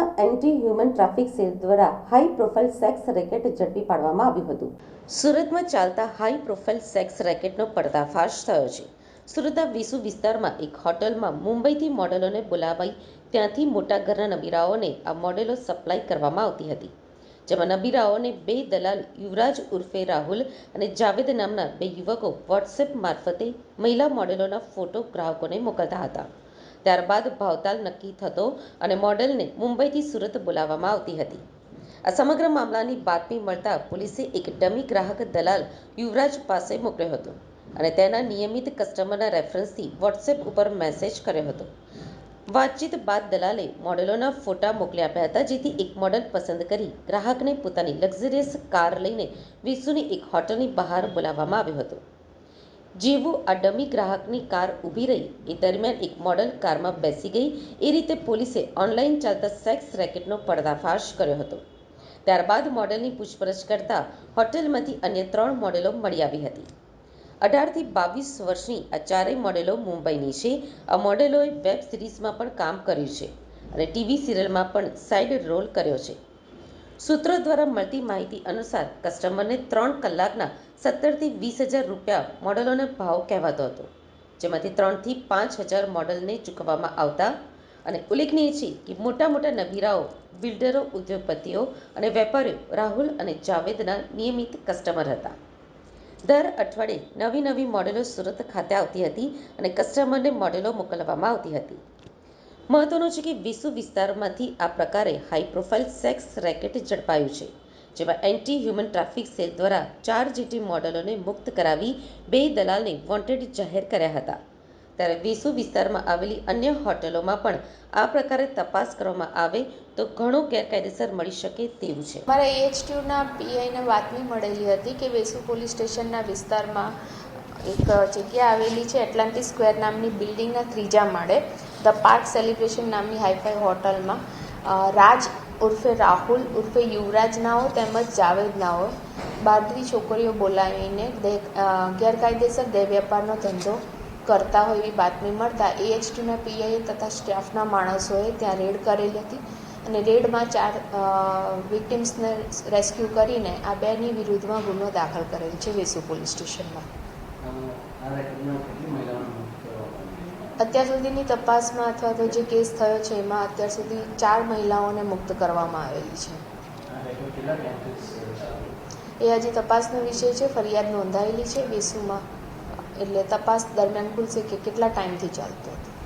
Human traffic cell દ્વારા high profile sex racket ઝડપી પાડવામાં આવ્યું હતું. સુરતમાં ચાલતા હાઈ પ્રોફાઇલ સેક્સ રેકેટનો પર્દાફાશ થયો છે. સુરતના વિસુ વિસ્તારમાં એક હોટલમાં મુંબઈથી મોડેલોને બોલાવાઈ ત્યાંથી મોટા ઘરના નબીરાઓને આ મોડેલો સપ્લાય કરવામાં આવતી હતી. જેમાં નબીરાઓને બે દલાલ યુવરાજ ઉર્ફે રાહુલ અને જાવેદ નામના બે યુવકો વોટ્સએપ મારફતે મહિલા મોડેલોના ફોટો ગ્રાહકોને મોકલતા હતા. ત્યારબાદ ભાવતાલ નક્કી થતો અને મોડેલને મુંબઈથી સુરત બોલાવવામાં આવતી હતી. આ સમગ્ર મામલાની બાતમી મળતા પોલીસે એક ડમી ગ્રાહક દલાલ યુવરાજ પાસે મોકલ્યો હતો અને તેના નિયમિત કસ્ટમરના રેફરન્સથી વોટ્સએપ ઉપર મેસેજ કર્યો હતો. વાતચીત બાદ દલાલે મોડેલોના ફોટા મોકલી આપ્યા હતા, જેથી એક મોડેલ પસંદ કરી ગ્રાહકને પોતાની લક્ઝરિયસ કાર લઈને વિસુની એક હોટલની બહાર બોલાવવામાં આવ્યો હતો. જેવું આ ડમી ગ્રાહકની કાર ઊભી રહી, એ દરમિયાન એક મોડલ કારમાં બેસી ગઈ. એ રીતે પોલીસે ઓનલાઈન ચાલતા સેક્સ રેકેટનો પર્દાફાશ કર્યો હતો. ત્યારબાદ મોડેલની પૂછપરછ કરતા હોટેલમાંથી અન્ય ત્રણ મોડેલો મળી આવી હતી. અઢારથી બાવીસ વર્ષની આ ચારેય મોડેલો મુંબઈની છે. આ મોડેલોએ વેબ સિરીઝમાં પણ કામ કર્યું છે અને ટીવી સિરિયલમાં પણ સાઇડ રોલ કર્યો છે. સૂત્રો દ્વારા મળતી માહિતી અનુસાર કસ્ટમરને ત્રણ કલાકના સત્તરથી વીસ હજાર રૂપિયા મોડેલોનો ભાવ કહેવાતો હતો, જેમાંથી ત્રણથી પાંચ હજાર મોડલને ચૂકવવામાં આવતા અને ઉલ્લેખનીય છે કે મોટા મોટા નબીરાઓ, બિલ્ડરો, ઉદ્યોગપતિઓ અને વેપારીઓ રાહુલ અને જાવેદના નિયમિત કસ્ટમર હતા. દર અઠવાડિયે નવી નવી મોડેલો સુરત ખાતે આવતી હતી અને કસ્ટમરને મોડેલો મોકલવામાં આવતી હતી. મહત્વનું છે કે વિસુ વિસ્તારમાંથી આ પ્રકારે હાઈ પ્રોફાઇલ સેક્સ રેકેટ ઝડપાયું છે, જેમાં એન્ટી હ્યુમન ટ્રાફિક સેલ દ્વારા ચાર જીટી મોડેલોને મુક્ત કરાવી બે દલાલને વોન્ટેડ જાહેર કર્યા હતા. ત્યારે વિસુ વિસ્તારમાં આવેલી અન્ય હોટલોમાં પણ આ પ્રકારે તપાસ કરવામાં આવે તો ઘણો ગેરકાયદેસર મળી શકે તેવું છે. મારા એએચટીયુના પીઆઈને બાતમી મળેલી હતી કે વેસુ પોલીસ સ્ટેશનના વિસ્તારમાં એક જગ્યા આવેલી છે એટલાન્ટિક સ્ક્વેર નામની બિલ્ડિંગના ત્રીજા માળે ધ પાર્ક સેલિબ્રેશન નામની હાઈફાઈ હોટલમાં. રાજ ઉર્ફે રાહુલ, ઉર્ફે યુવરાજ નાઓ તેમજ જાવેદ નાઓ. બારથી છોકરીઓ બોલાવીને ગેરકાયદેસર દેહ વેપારનો ધંધો કરતા હોય એવી બાતમી મળતા એએચટીના પીઆઈએ તથા સ્ટાફના માણસોએ ત્યાં રેડ કરેલી હતી અને રેડમાં ચાર વિક્ટિમ્સને રેસ્ક્યુ કરીને આ બેની વિરુદ્ધમાં ગુનો દાખલ કરેલ છે વેસુ પોલીસ સ્ટેશનમાં. અત્યાર સુધીની તપાસમાં અથવા તો જે કેસ થયો છે એમાં અત્યાર સુધી ચાર મહિલાઓને મુક્ત કરવામાં આવેલી છે? એ હજી તપાસનો વિષય છે ફરિયાદ નોંધાયેલી છે વેસુમાં. એટલે તપાસ દરમિયાન ખુલશે કે કેટલા ટાઈમથી ચાલતું હતું.